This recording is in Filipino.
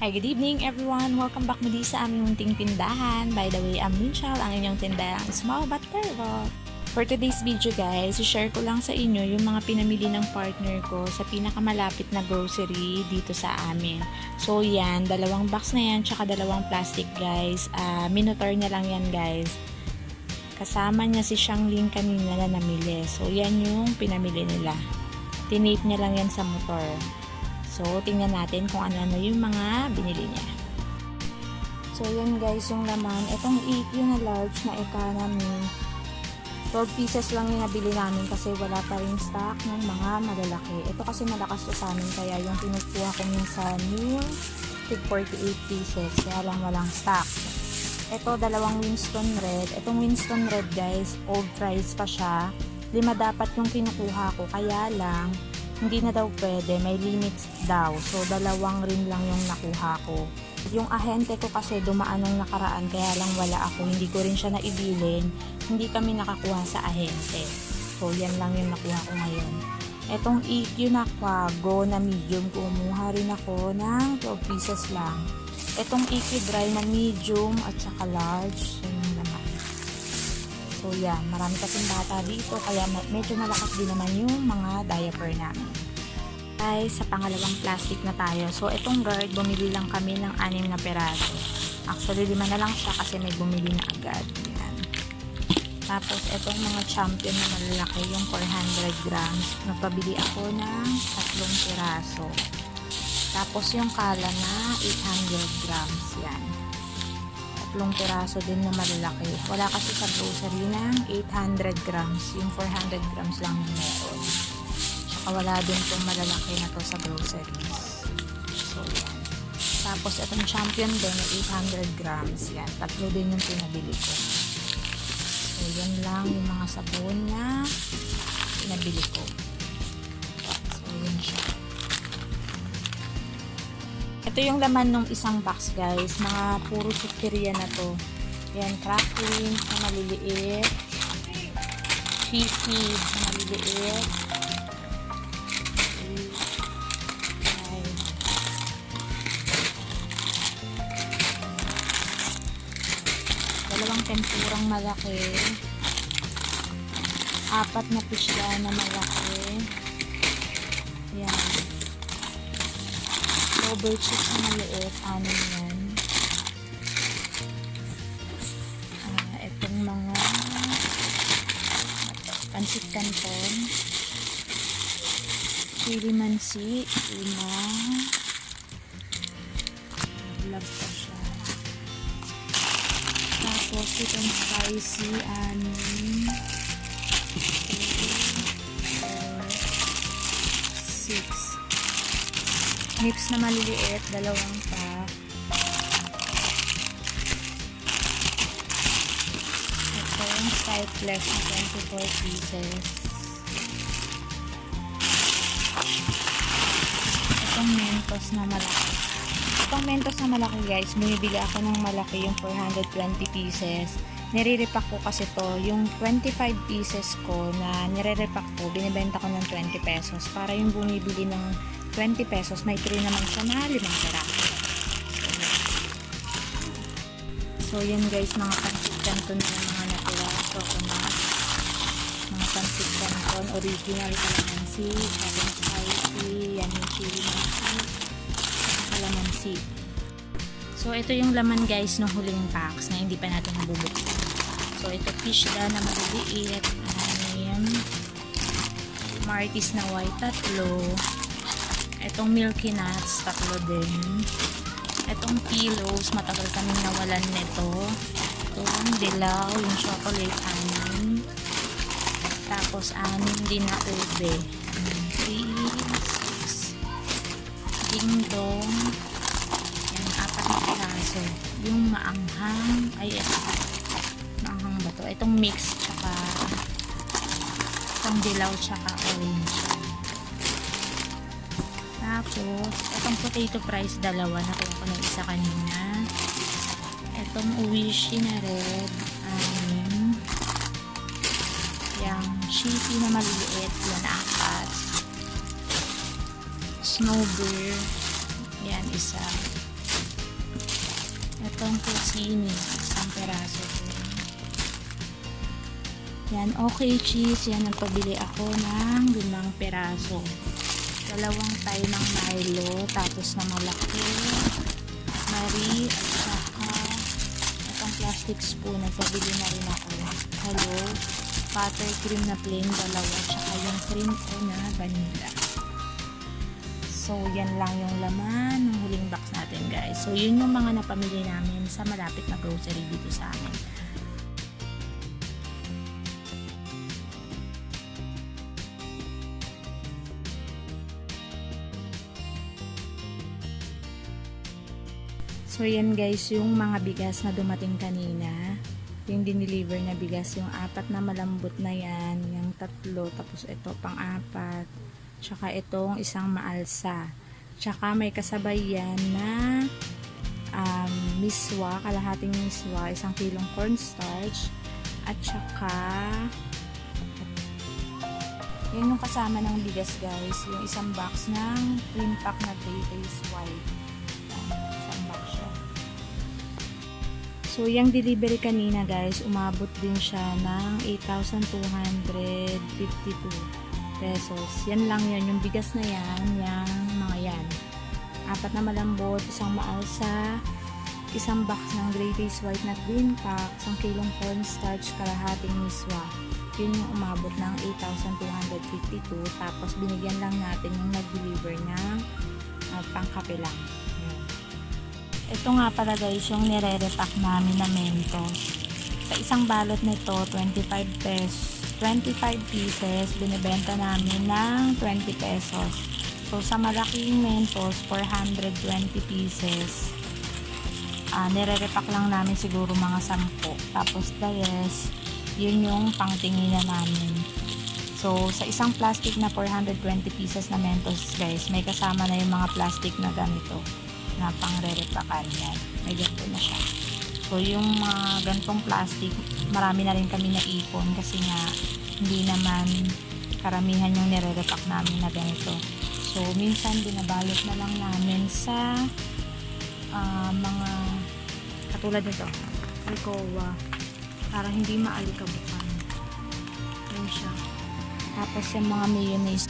Hi, good evening everyone! Welcome back muli sa aming munting tindahan. By the way, I'm Minchal, ang inyong tindahang small but terrible. For today's video guys, share ko lang sa inyo yung mga pinamili ng partner ko sa pinakamalapit na grocery dito sa amin. So yan, dalawang box na yan, tsaka dalawang plastic guys. Ah, minotaur niya lang yan guys. Kasama niya si Shanglin kanina na namili. So yan yung pinamili nila. Tinape niya lang yan sa motor. So, tingnan natin kung ano-ano yung mga binili niya. So, yan guys yung laman. Itong 8 yung large na economy. 12 pieces lang yung nabili namin kasi wala pa rin stock ng mga malalaki. Ito kasi malakas to sa amin kaya yung pinukuha ko minsan yung 48 pieces kaya lang walang stock. Ito dalawang Winston Red. Itong Winston Red guys, old price pa siya. Lima dapat yung kinukuha ko kaya lang hindi na daw pwede, may limits daw. So, dalawang rin lang yung nakuha ko. Yung ahente ko kasi dumaan nung nakaraan, kaya lang wala ako. Hindi ko rin siya naibilin. Hindi kami nakakuha sa ahente. So, yan lang yung nakuha ko ngayon. Etong EQ na kwago na medium, kumuha rin ako ng 12 pieces lang. Etong EQ dry na medium at saka large, yun. So yan, marami kasing bata dito kaya medyo malakas din naman yung mga diaper namin. Ay, sa pangalawang plastic na tayo. So itong guard, bumili lang kami ng anim na peraso. Actually, lima na lang siya kasi may bumili na agad. Yan. Tapos itong mga champion na malalaki, yung 400 grams. Nagpabili ako ng tatlong peraso. Tapos yung kala na 800 grams. Yan tatlong piraso din na malalaki. Wala kasi sa grocery ng 800 grams. Yung 400 grams lang yung meron. Tsaka wala din itong malalaki na to sa groceries. So, yan. Tapos, itong champion din, na 800 grams. Yan. Tatlo din yung pinabili ko. So, yan lang yung mga sabon na pinabili ko. So, yun siya. Ito yung laman ng isang box guys. Mga puro sukiria na to. Yan, crackling na maliliit. Cheesy na maliliit. Dalawang tempurang malaki. Apat na pisla na malaki. Yan over cheese na maliit, anim yan. Ah, itong mga pansit canton, chili mansi, lima, vlog pa siya. Tapos itong spicy, anim, Nips na maliliit, dalawang pack. Ito yung Cyclex na 24 pieces. Itong Mentos na malaki. Itong Mentos na malaki guys, bumibili ako ng malaki yung 420 pieces. Nire-repack ko kasi to, yung 25 pieces ko na nire-repack ko, binibenta ko ng 20 pesos para yung bumibili ng 20 pesos, may 3 naman siya na limang peraso. So, yan guys, mga pancit canton na mga natira. Coconut. Mga pancit canton. Original calamansi. Having spicy. Yan yung chili mansi. Calamansi. So, ito yung laman guys ng huling box na hindi pa natin nabubuksan. So, ito fish da na maliliit. Anim. Martis na white tatlo. Itong Milky Nuts, tatlo din. Itong Pillows, matagal kami nawalan nito. Itong Dilaw, yung chocolate anim. Tapos anim din na ube. 3, 6. Ding Dong. Yan, apat na piraso. Yung maanghang, ay. Maanghang ba to? Itong mix, tsaka itong dilaw, tsaka orange. Tapos, itong potato fries, dalawa. Nakuha ko ng isa kanina. Itong uwishi na red, anim. Yung cheesy na maliliit, yan apat. Snow beer, yan isa. itong puccini. Isang peraso po. Yan, okay cheese. Yan, nagpabili ako ng limang peraso. Dalawang tayo ng Milo, tapos na malaki. Marie, at saka itong plastic spoon. Nagpabili na rin ako. Hello. Buttercream na plain, dalawa. Tsaka yung cream ko na vanilla. So, yan lang yung laman ng huling box natin, guys. So, yun yung mga napamili namin sa malapit na grocery dito sa amin. So, yan guys, yung mga bigas na dumating kanina. Yung dineliver na bigas, yung apat na malambot na yan, yung tatlo, tapos ito pang-apat. Tsaka itong isang maalsa. Tsaka may kasabay yan na um, miswa, kalahating miswa, isang kilong cornstarch, at tsaka yan yung kasama ng bigas guys, yung isang box ng twin pack na Day Days White. So, yung delivery kanina guys, umabot din siya ng 8,252 pesos. Yan lang yun. Yung bigas na yan, yung mga yan. Apat na malambot, isang maalsa, isang box ng Grey Days White na green pack, isang kilong cornstarch, kalahating miswa. Yun yung umabot ng 8,252. Tapos, binigyan lang natin yung nag-deliver ng uh, pangkape lang. Ito nga pala guys, yung nire-repack namin na Mentos. Sa isang balot nito, 25 pesos. 25 pieces, binibenta namin ng 20 pesos. So, sa malaking Mentos, 420 pieces. Uh, nire-repack lang namin siguro mga 10. Tapos, rest, yun yung pangtinginan namin. So, sa isang plastic na 420 pieces na Mentos, guys, may kasama na yung mga plastic na ganito na pang re-repakan yan. May ganito na siya. So, yung mga gantong plastic, marami na rin kami naipon kasi nga hindi naman karamihan yung nire-repack namin na ganito. So, minsan binabalot na lang namin sa uh, mga katulad nito, Alcoa, para hindi maalikabukan. Yan siya. Tapos yung mga mayonnaise